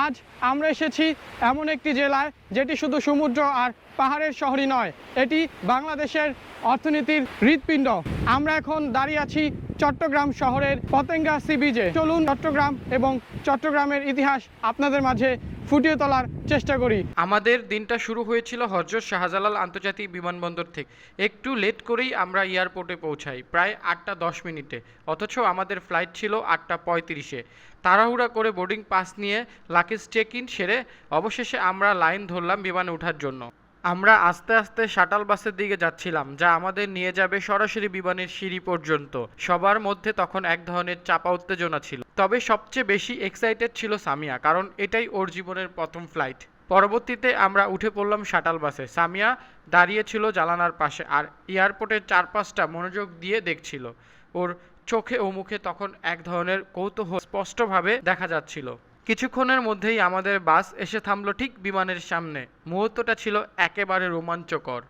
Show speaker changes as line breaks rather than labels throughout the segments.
আজ আমরা এসেছি এমন একটি জেলায় যেটি শুধু সমুদ্র আর পাহাড়ের শহরই নয়, এটি বাংলাদেশের অর্থনীতির হৃৎপিণ্ড। আমরা এখন দাঁড়িয়ে আছি চট্টগ্রাম শহরের পতেঙ্গা সি বিচে। চলুন চট্টগ্রাম এবং চট্টগ্রামের ইতিহাস আপনাদের মাঝে ফুটিয়ে তোলার চেষ্টা করি।
আমাদের দিনটা শুরু হয়েছিল হজরত শাহজালাল আন্তর্জাতিক বিমানবন্দর থেকে। একটু লেট করেই আমরা এয়ারপোর্টে পৌঁছাই, প্রায় আটটা দশ মিনিটে। অথচ আমাদের ফ্লাইট ছিল আটটা পঁয়ত্রিশে। তাড়াহুড়া করে বোর্ডিং পাস নিয়ে লাকেজ চেক ইন সেরে অবশেষে আমরা লাইন ধরলাম বিমানে ওঠার জন্য। আমরা আস্তে আস্তে শাটাল বাসের দিকে যাচ্ছিলাম, যা আমাদের নিয়ে যাবে সরাসরি বিমানের সিঁড়ি পর্যন্ত। সবার মধ্যে তখন এক ধরনের চাপা উত্তেজনা ছিল। তবে সবচেয়ে বেশি এক্সাইটেড ছিল সামিয়া, কারণ এটাই ওর জীবনের প্রথম ফ্লাইট পরবর্তীতে আমরা উঠে পড়লাম শাটাল বাসে। সামিয়া দাঁড়িয়ে ছিল জানালার পাশে আর এয়ারপোর্টের চারপাশটা মনোযোগ দিয়ে দেখছিল। ওর চোখে ও মুখে তখন এক ধরনের কৌতূহল স্পষ্টভাবে দেখা যাচ্ছিল। কিছুক্ষণের মধ্যেই আমাদের বাস এসে থামল ঠিক বিমানের সামনে। মুহূর্তটা ছিল একেবারে রোমাঞ্চকর।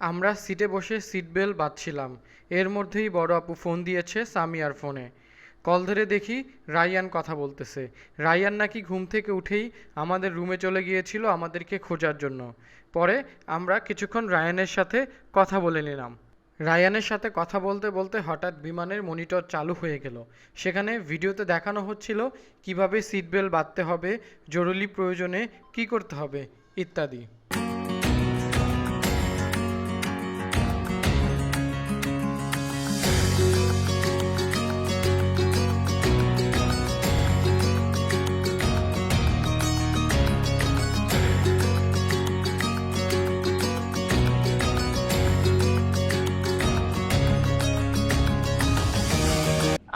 আমরা সিটে বসে সিট বেল্ট বাঁধছিলাম। এর মধ্যেই বড় আপু ফোন দিয়েছে সামিয়ার ফোনে। কল ধরে দেখি রায়ান কথা বলতেছে। রায়ান নাকি ঘুম থেকে উঠেই আমাদের রুমে চলে গিয়েছিল আমাদেরকে খোঁজার জন্য। পরে আমরা কিছুক্ষণ রায়ানের সাথে কথা বলে নিলাম। রায়ানের সাথে কথা বলতে বলতে হঠাৎ বিমানের মনিটর চালু হয়ে গেল। সেখানে ভিডিওতে দেখানো হচ্ছিল কীভাবে সিট বেল্ট বাঁধতে হবে, জরুরি প্রয়োজনে কি করতে হবে, ইত্যাদি।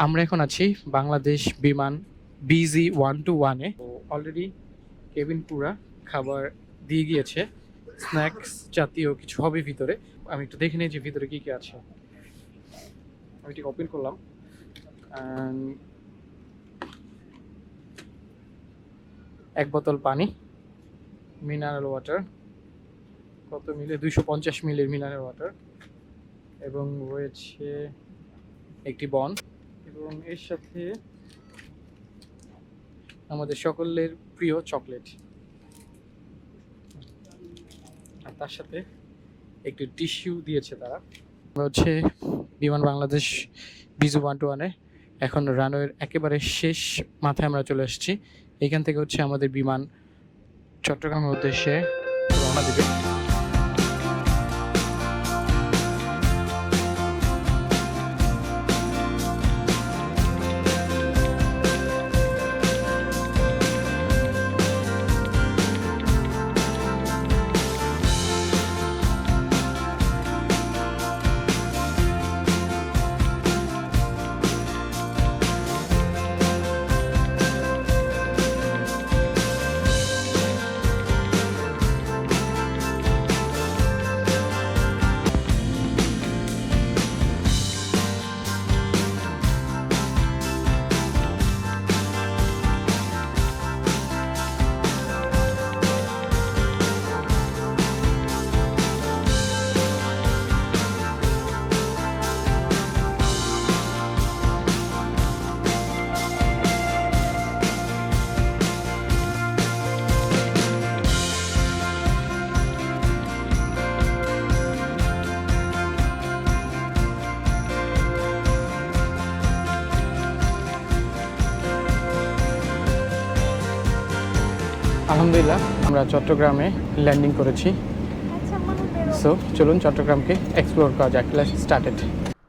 আমরা এখন আছি Bangladesh Biman BG one two ওয়ানে অলরেডি কেবিন পুরা, খাবার দিয়ে গিয়েছে স্ন্যাক্স জাতীয় কিছু হবে ভিতরে। আমি একটু দেখে নিই যে ভিতরে কী কী আছে। আমি ঠিক ওপেন করলাম। এক বোতল পানি মিনারেল ওয়াটার কত মিলে? দুইশো পঞ্চাশ মিলির মিনারেল ওয়াটার এবং রয়েছে একটি বন। এবং এর সাথে আমাদের সকলের প্রিয় চকলেট। আর তার সাথে একটি টিস্যু দিয়েছে তারা। আমরা হচ্ছে বিমান বাংলাদেশ বিজু ওয়ান টু ওয়ানে এখন রানওয়ের একেবারে শেষ মাথায় আমরা চলে এসেছি এখান থেকে হচ্ছে আমাদের বিমান চট্টগ্রামের উদ্দেশ্যে রওনা দেবে। আলহামদুলিল্লাহ, আমরা চট্টগ্রামে ল্যান্ডিং করেছি। সো চলুন চট্টগ্রামকে এক্সপ্লোর করা যাক। লেটস স্টার্টেড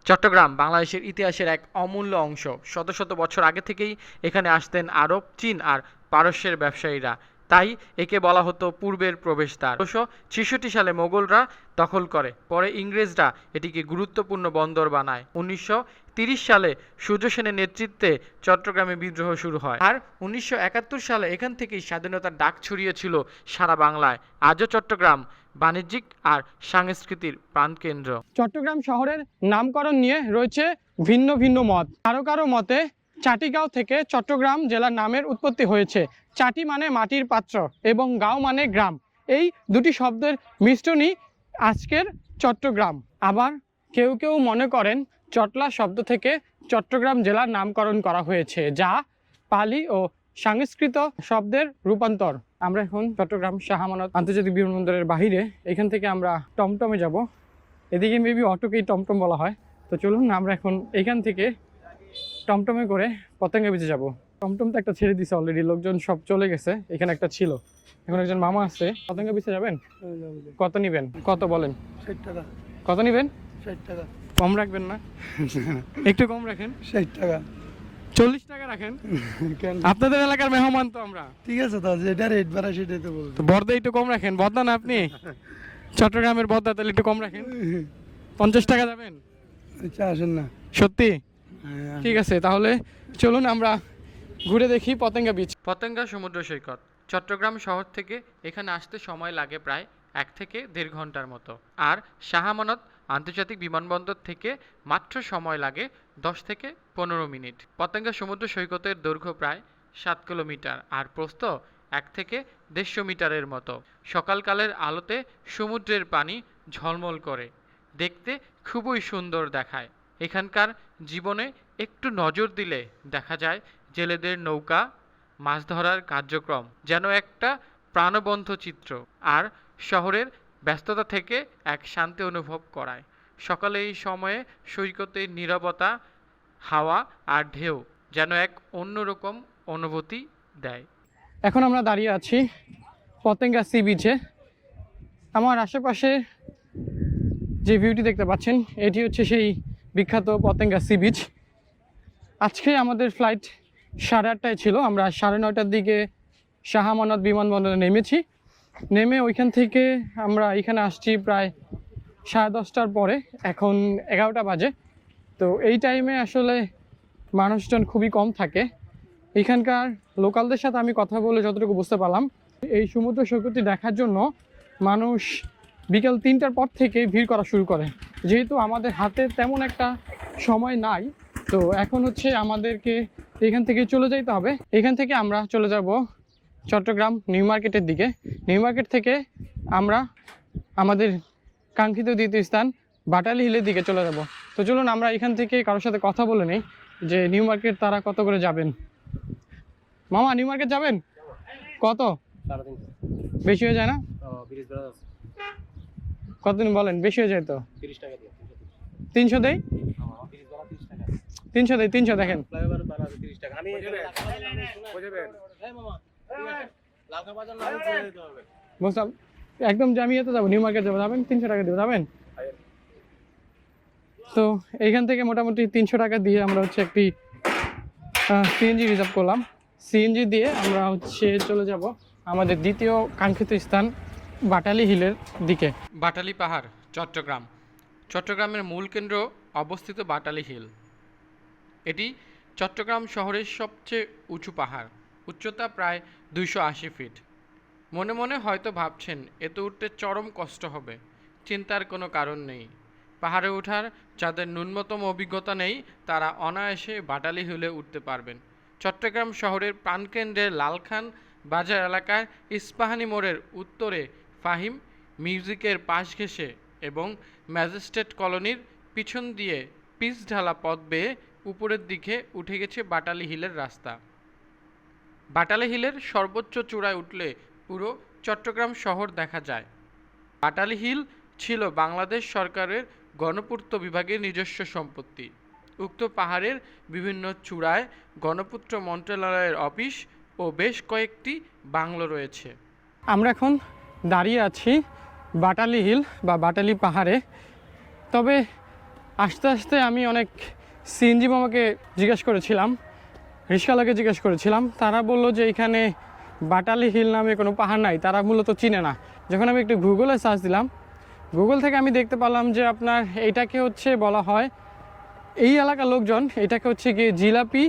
চট্টগ্রাম বাংলাদেশের ইতিহাসের এক অমূল্য অংশ। শত শত বছর আগে থেকেই এখানে আসতেন আরব, চীন আর পারস্যের ব্যবসায়ীরা। তাই একে বলা হতো পূর্বের প্রবেশদ্বার। ষোলোশো ছেষট্টি সালে মোগলরা দখল করে। পরে ইংরেজরা এটিকে গুরুত্বপূর্ণ বন্দর বানায়। উনিশশো সালে সূর্য সেনের নেতৃত্বে চট্টগ্রামে বিদ্রোহ শুরু হয়। আর উনিশশো একাত্তর সালে এখান থেকেই স্বাধীনতার ডাক ছড়িয়েছিল সারা বাংলায়। আজও চট্টগ্রাম বাণিজ্যিক আর সাংস্কৃতিক প্রাণকেন্দ্র।
চট্টগ্রাম শহরের নামকরণ নিয়ে রয়েছে ভিন্ন ভিন্ন মত। কারও কারও মতে চাটিগাঁও থেকে চট্টগ্রাম জেলার নামের উৎপত্তি হয়েছে। চাটি মানে মাটির পাত্র এবং গাঁও মানে গ্রাম। এই দুটি শব্দের মিশ্রণই আজকের চট্টগ্রাম। আবার কেউ কেউ মনে করেন চটলা শব্দ থেকে চট্টগ্রাম জেলার নামকরণ করা হয়েছে যা পালি ও সংস্কৃত শব্দের রূপান্তর। আমরা এখন চট্টগ্রাম শাহামানত আন্তর্জাতিক বিমানবন্দরের বাহিরে এখান থেকে আমরা টমটমে যাব। এদিকে মেবি অটোকেই টমটম বলা হয়। তো চলুন আমরা এখন এখান থেকে টমটমে করে পতঙ্গা বিচে যাব। টমটম তো একটা ছেড়ে দিছে অলরেডি লোকজন সব চলে গেছে। এখানে একটা ছিল। এখন একজন মামা আছে। পতঙ্গা বিচে যাবেন? কত নিবেন? কত বলেন? কত নিবেন?
ষাট টাকা।
কম রাখবেন না? একটু কম রাখেন।
ষাট টাকা।
চল্লিশ টাকা রাখেন। আপনাদের এলাকার মেহমান তো আমরা।
ঠিক আছে তো যেটা রেট বাড়া সেটাই তো বলব।
তো বর্দা একটু কম রাখেন। বদনা না আপনি? চট্টগ্রামের বদনা তাহলে একটু কম রাখেন। পঞ্চাশ টাকা যাবেন।
আচ্ছা আসেন না।
সত্যি?
হ্যাঁ,
ঠিক আছে তাহলে চলুন আমরা ঘুরে দেখি পতেঙ্গা বিচ
পতেঙ্গা সমুদ্র সৈকত। চট্টগ্রাম শহর থেকে এখানে আসতে সময় লাগে প্রায় এক থেকে দেড় ঘণ্টার মতো। আর শাহামানত আন্তর্জাতিক বিমানবন্দর থেকে মাত্র সময় লাগে দশ থেকে পনেরো মিনিট। পতেঙ্গা সমুদ্র সৈকতের দৈর্ঘ্য প্রায় সাত কিলোমিটার আর প্রস্থ এক থেকে দেড়শো মিটারের মতো। সকালকালের আলোতে সমুদ্রের পানি ঝলমল করে, দেখতে খুবই সুন্দর দেখায়। এখানকার জীবনে একটু নজর দিলে দেখা যায় জেলেদের নৌকা, মাছ ধরার কার্যক্রম যেন একটা প্রাণবন্ত চিত্র। আর শহরের ব্যস্ততা থেকে এক শান্তি অনুভব করায়। সকালে এই সময়ে সৈকতের নীরবতা, হাওয়া আর ঢেউ যেন এক অন্যরকম অনুভূতি দেয়।
এখন আমরা দাঁড়িয়ে আছি পতেঙ্গা সি বিচে। আমার আশেপাশে যে ভিউটি দেখতে পাচ্ছেন, এটি হচ্ছে সেই বিখ্যাত পতেঙ্গা সি বিচ। আজকে আমাদের ফ্লাইট সাড়ে আটটায় ছিল, আমরা সাড়ে নয়টার দিকে শাহামানত বিমানবন্দরে নেমেছি। নেমে ওইখান থেকে আমরা এখানে আসছি প্রায় সাড়ে দশটার পরে। এখন এগারোটা বাজে। তো এই টাইমে আসলে মানুষজন খুবই কম থাকে। এখানকার লোকালদের সাথে আমি কথা বলে যতটুকু বুঝতে পারলাম, এই সমুদ্র সৈকতটি দেখার জন্য মানুষ বিকেল তিনটার পর থেকে ভিড় করা শুরু করে। যেহেতু আমাদের হাতে তেমন একটা সময় নাই, তো এখন হচ্ছে আমাদেরকে এখান থেকে চলে যাইতে হবে। এখান থেকে আমরা চলে যাব চট্টগ্রাম নিউ মার্কেটের দিকে। নিউ মার্কেট থেকে আমরা আমাদের কাঙ্ক্ষিত দ্বিতীয় স্থান বাটালি হিলের দিকে চলে যাব। তো চলুন আমরা এখান থেকে কারোর সাথে কথা বলে নিই যে নিউ মার্কেট তারা কত করে যাবেন। মামা নিউ মার্কেট যাবেন? কত? বেশি হয়ে যায় না? কতদিন বলেন? বেশি হয়ে যায় তো? তিনশো দেই? তিনশো দেই তিনশো দেখেন। বুঝলাম একদম এতে যাব, নিউ মার্কেট যাব, যাবেন? তিনশো টাকা দেবো যাবেন? তো এইখান থেকে মোটামুটি তিনশো টাকা দিয়ে আমরা হচ্ছে একটি সিএনজি রিজার্ভ করলাম। সিএনজি দিয়ে আমরা হচ্ছে চলে যাব আমাদের দ্বিতীয় কাঙ্ক্ষিত স্থান, বাটালি হিলের দিকে।
বাটালি পাহাড়, চট্টগ্রাম। চট্টগ্রামের মূল কেন্দ্র অবস্থিত বাটালি হিল। এটি চট্টগ্রাম শহরের সবচেয়ে উঁচু পাহাড়। উচ্চতা প্রায় দুইশো আশি ফিট। মনে মনে হয়তো ভাবছেন এতে উঠতে চরম কষ্ট হবে। চিন্তার কোনো কারণ নেই। পাহাড়ে ওঠার যাদের ন্যূনতম অভিজ্ঞতা নেই, তারা অনায়াসে বাটালি হিলে উঠতে পারবেন। চট্টগ্রাম শহরের প্রাণকেন্দ্রের লালখান বাজার এলাকার ইস্পাহানি মোড়ের উত্তরে ফাহিম মিউজিকের পাশ ঘেঁষে এবং ম্যাজিস্ট্রেট কলোনির পিছন দিয়ে পিচ ঢালা পথ বেয়ে উপরের দিকে উঠে গেছে বাটালি হিলের রাস্তা। বাটালি হিলের সর্বোচ্চ চূড়ায় উঠলে পুরো চট্টগ্রাম শহর দেখা যায়। বাটালি হিল ছিল বাংলাদেশ সরকারের গণপূর্ত বিভাগের নিজস্ব সম্পত্তি। উক্ত পাহাড়ের বিভিন্ন চূড়ায় গণপূর্ত মন্ত্রণালয়ের অফিস ও বেশ কয়েকটি বাংলো রয়েছে।
আমরা এখন দাঁড়িয়ে আছি বাটালি হিল বা বাটালি পাহাড়ে। তবে আস্তে আস্তে আমি অনেক সিএনজি মামাকে জিজ্ঞেস করেছিলাম। রিক্সাওয়ালাকে জিজ্ঞেস করেছিলাম। তারা বলল যে এখানে বাটালি হিল নামে কোনো পাহাড় নাই, তারা মূলত চিনে না। যখন আমি একটু গুগলে সার্চ দিলাম গুগল থেকে আমি দেখতে পেলাম যে আপনার এটাকে হচ্ছে বলা হয়, এই এলাকার লোকজন এটাকে হচ্ছে গিয়ে জিলাপি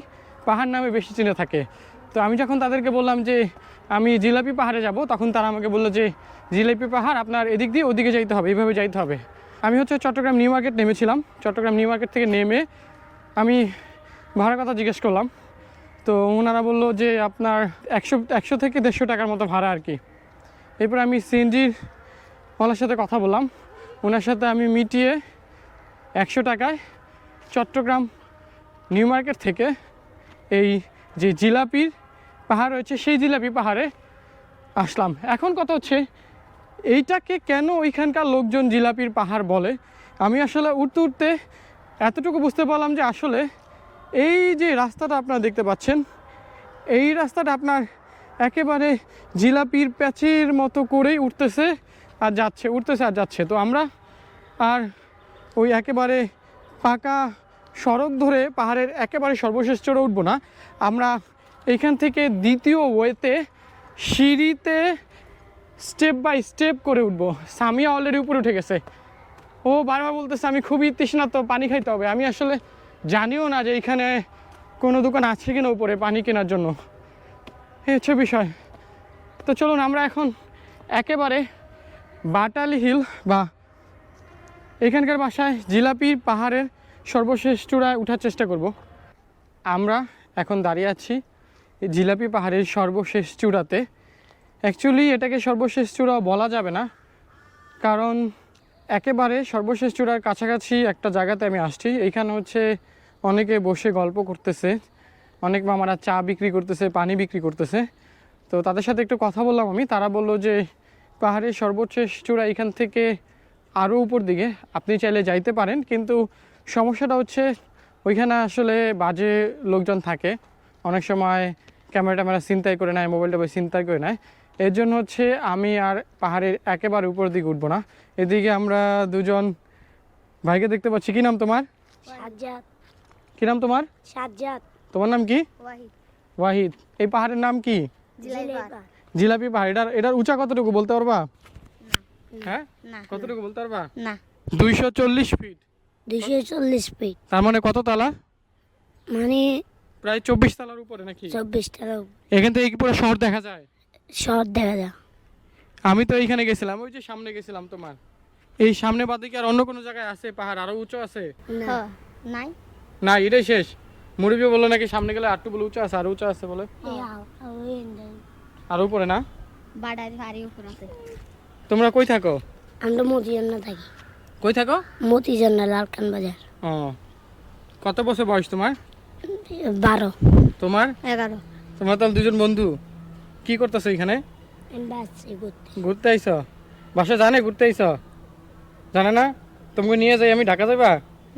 পাহাড় নামে বেশি চিনে থাকে। তো আমি যখন তাদেরকে বললাম যে আমি জিলাপি পাহাড়ে যাব, তখন তারা আমাকে বলল যে জিলাপি পাহাড় আপনার এদিক দিয়ে ওদিকে যাইতে হবে, এইভাবে যাইতে হবে। আমি হচ্ছে চট্টগ্রাম নিউ মার্কেট নেমেছিলাম, চট্টগ্রাম নিউ মার্কেট থেকে নেমে আমি ভাড়ার কথা জিজ্ঞেস করলাম। তো ওনারা বলল যে আপনার একশো একশো থেকে দেড়শো টাকার মতো ভাড়া আর কি। এরপর আমি সিএনজির ওনার সাথে কথা বললাম। ওনার সাথে আমি মিটিয়ে একশো টাকায় চট্টগ্রাম নিউ মার্কেট থেকে এই যে জিলাপির পাহাড় রয়েছে, সেই জিলাপি পাহাড়ে আসলাম। এখন কথা হচ্ছে, এইটাকে কেন ওইখানকার লোকজন জিলাপির পাহাড় বলে? আমি আসলে উঠতে উঠতে এতটুকু বুঝতে পারলাম যে আসলে এই যে রাস্তাটা আপনারা দেখতে পাচ্ছেন, এই রাস্তাটা আপনার একেবারে জিলাপির প্যাচের মতো করেই উঠতেছে আর যাচ্ছে, উঠতেছে আর যাচ্ছে। তো আমরা আর ওই একেবারে পাকা সড়ক ধরে পাহাড়ের একেবারে সর্বশেষ চড়ে উঠবো না। আমরা এইখান থেকে দ্বিতীয় ওয়েতে সিঁড়িতে স্টেপ বাই স্টেপ করে উঠবো। সামিয়া অলরেডি উপরে উঠে গেছে। ও বারবার বলতেছে, আমি খুবই তৃষ্ণার্ত, পানি খাইতে হবে। আমি আসলে জানিও না যে এখানে কোনো দোকান আছে কিনা উপরে, পানি কেনার জন্য। এই হচ্ছে বিষয়। তো চলুন, আমরা এখন একেবারে বাটালি হিল বা এখানকার বাসায় জিলাপি পাহাড়ের সর্বশেষ চূড়ায় ওঠার চেষ্টা করব। আমরা এখন দাঁড়িয়ে আছি জিলাপি পাহাড়ের সর্বশেষ চূড়াতে। অ্যাকচুয়ালি এটাকে সর্বশেষ চূড়া বলা যাবে না, কারণ একেবারে সর্বশেষ চূড়ার কাছাকাছি একটা জায়গাতে আমি আসছি। এইখানে হচ্ছে অনেকে বসে গল্প করতেছে, অনেক মামারা চা বিক্রি করতেছে, পানি বিক্রি করতেছে। তো তাদের সাথে একটু কথা বললাম আমি, তারা বলল যে, পাহাড়ের সর্বশেষ চূড়া এখান থেকে আরও উপর দিকে, আপনি চাইলে যাইতে পারেন, কিন্তু সমস্যাটা হচ্ছে ওইখানে আসলে বাজে লোকজন থাকে। অনেক সময় ক্যামেরা ট্যামেরা চিন্তাই করে নেয়, মোবাইল টোবাইল চিন্তাই করে নেয়। এর জন্য হচ্ছে আমি আর পাহাড়ের একেবারে উপর দিকে উঠবো না। এদিকে আমরা দুজন ভাইকে দেখতে পাচ্ছি। কী নাম তোমার? কী নাম তোমার?
সাজ্জাদ।
তোমার নাম কি?
ওয়াহিদ।
ওয়াহিদ। এই পাহাড়ের নাম কি? জিলাপি পাহাড়। এটার এটার উঁচা কতটুকু বলতে পারবা? হ্যাঁ?
না।
কতটুকু বলতে পারবা?
না।
দুইশো চল্লিশ ফিট।
দুইশো চল্লিশ ফিট।
তার মানে কত তালা?
মানে
প্রায় চব্বিশ তালার উপরে নাকি?
চব্বিশ টাকা
এখান থেকে কি পুরো শহর দেখা যায়?
শহর দেখা যায়।
আমি তো এইখানে গেছিলাম ওই যে সামনে গেছিলাম তোমার। এই সামনে বাদে কি আর অন্য কোনো জায়গায় আছে? পাহাড় আরও উঁচু আছে?
না। নাই।
না এটাই শেষ। মুরব্বী বলল নাকি সামনে গেলে আরটু বলে উঁচু আছে আর উঁচু আছে বলে। আর উপরে না?
বাড়াই ভারী উপর আছে
তোমরা কই থাকো?
আমরা মতিজান্না থাকি।
কই থাকো?
মতিজান্না লালকান বাজার।
ও। কত বছর বয়স তোমার?
বারো।
তোমার?
এগারো।
তোমরা তো দুজন বন্ধু। কি করতেছো এখানে?
ঘুরতে।
ঘুরতে আইছ? বাসা জানে ঘুরতে আইছ? জানে না? তোমাকে নিয়ে যাই আমি ঢাকা যাবা?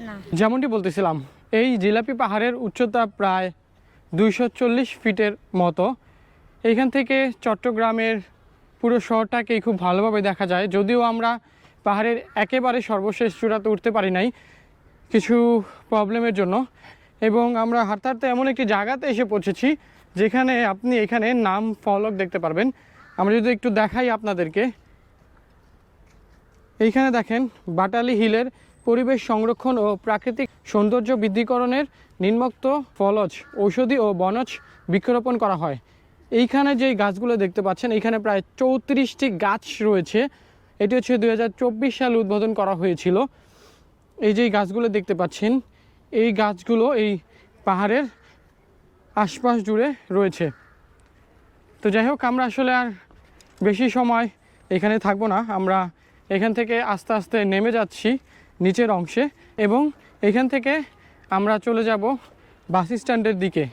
না।
যেমনটি বলতেছিলাম এই জিলাপি পাহাড়ের উচ্চতা প্রায় দুইশো চল্লিশ ফিটের মতো। এইখান থেকে চট্টগ্রামের পুরো শহরটাকেই খুব ভালোভাবে দেখা যায়। যদিও আমরা পাহাড়ের একেবারে সর্বশেষ চূড়াতে উঠতে পারি নাই কিছু প্রবলেমের জন্য। এবং আমরা হাঁটতে হাঁটতে এমন একটি জায়গাতে এসে পৌঁছেছি, যেখানে আপনি এখানে নাম ফলক দেখতে পারবেন। আমরা যদি একটু দেখাই আপনাদেরকে। এইখানে দেখেন বাটালি হিলের পরিবেশ সংরক্ষণ ও প্রাকৃতিক সৌন্দর্য বৃদ্ধিকরণের নিম্নোক্ত ফলজ ঔষধি ও বনজ বৃক্ষরোপণ করা হয়। এইখানে যেই গাছগুলো দেখতে পাচ্ছেন, এইখানে প্রায় চৌত্রিশটি গাছ রয়েছে। এটি হচ্ছে দুই সালে উদ্বোধন করা হয়েছিল। এই যে গাছগুলো দেখতে পাচ্ছেন, এই গাছগুলো এই পাহাড়ের আশপাশ জুড়ে রয়েছে। তো যাই হোক, আমরা আসলে আর বেশি সময় এখানে থাকব না। আমরা এখান থেকে আস্তে আস্তে নেমে যাচ্ছি। নিচের অংশে এবং এখান থেকে আমরা চলে যাব বাস স্ট্যান্ডের দিকে।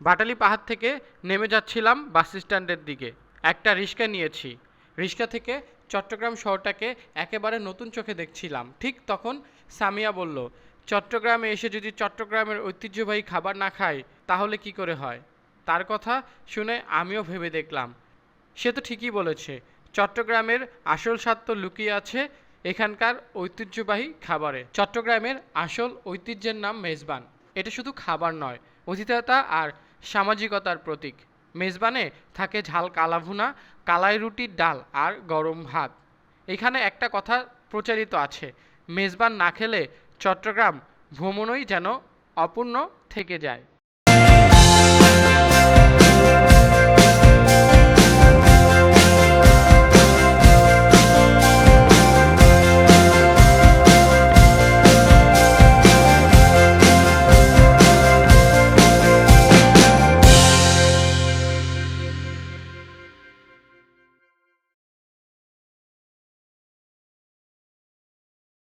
বাটালি পাহাড় থেকে নেমে যাচ্ছিলাম বাস স্ট্যান্ডের দিকে। একটা রিক্সা নিয়েছি। রিক্সা থেকে চট্টগ্রাম শহরটাকে একেবারে নতুন চোখে দেখছিলাম। ঠিক তখন সামিয়া বলল, চট্টগ্রামে এসে যদি চট্টগ্রামের ঐতিহ্যবাহী খাবার না খাই, তাহলে কি করে হয়? তার কথা শুনে আমিও ভেবে দেখলাম। সে তো ঠিকই বলেছে, চট্টগ্রামের আসল স্বাদ তো লুকিয়ে আছে এখানকার ঐতিহ্যবাহী খাবারে। চট্টগ্রামের আসল ঐতিহ্যের নাম মেজবান। এটা শুধু খাবার নয় অতিথেয়তা আর সামাজিকতার প্রতীক। মেজবানে থাকে ঝাল কালাভুনা, কালাই রুটির ডাল আর গরম ভাত। এখানে একটা কথা প্রচারিত আছে, মেজবান না খেলে চট্টগ্রাম ভ্রমণই যেন অপূর্ণ থেকে যায়।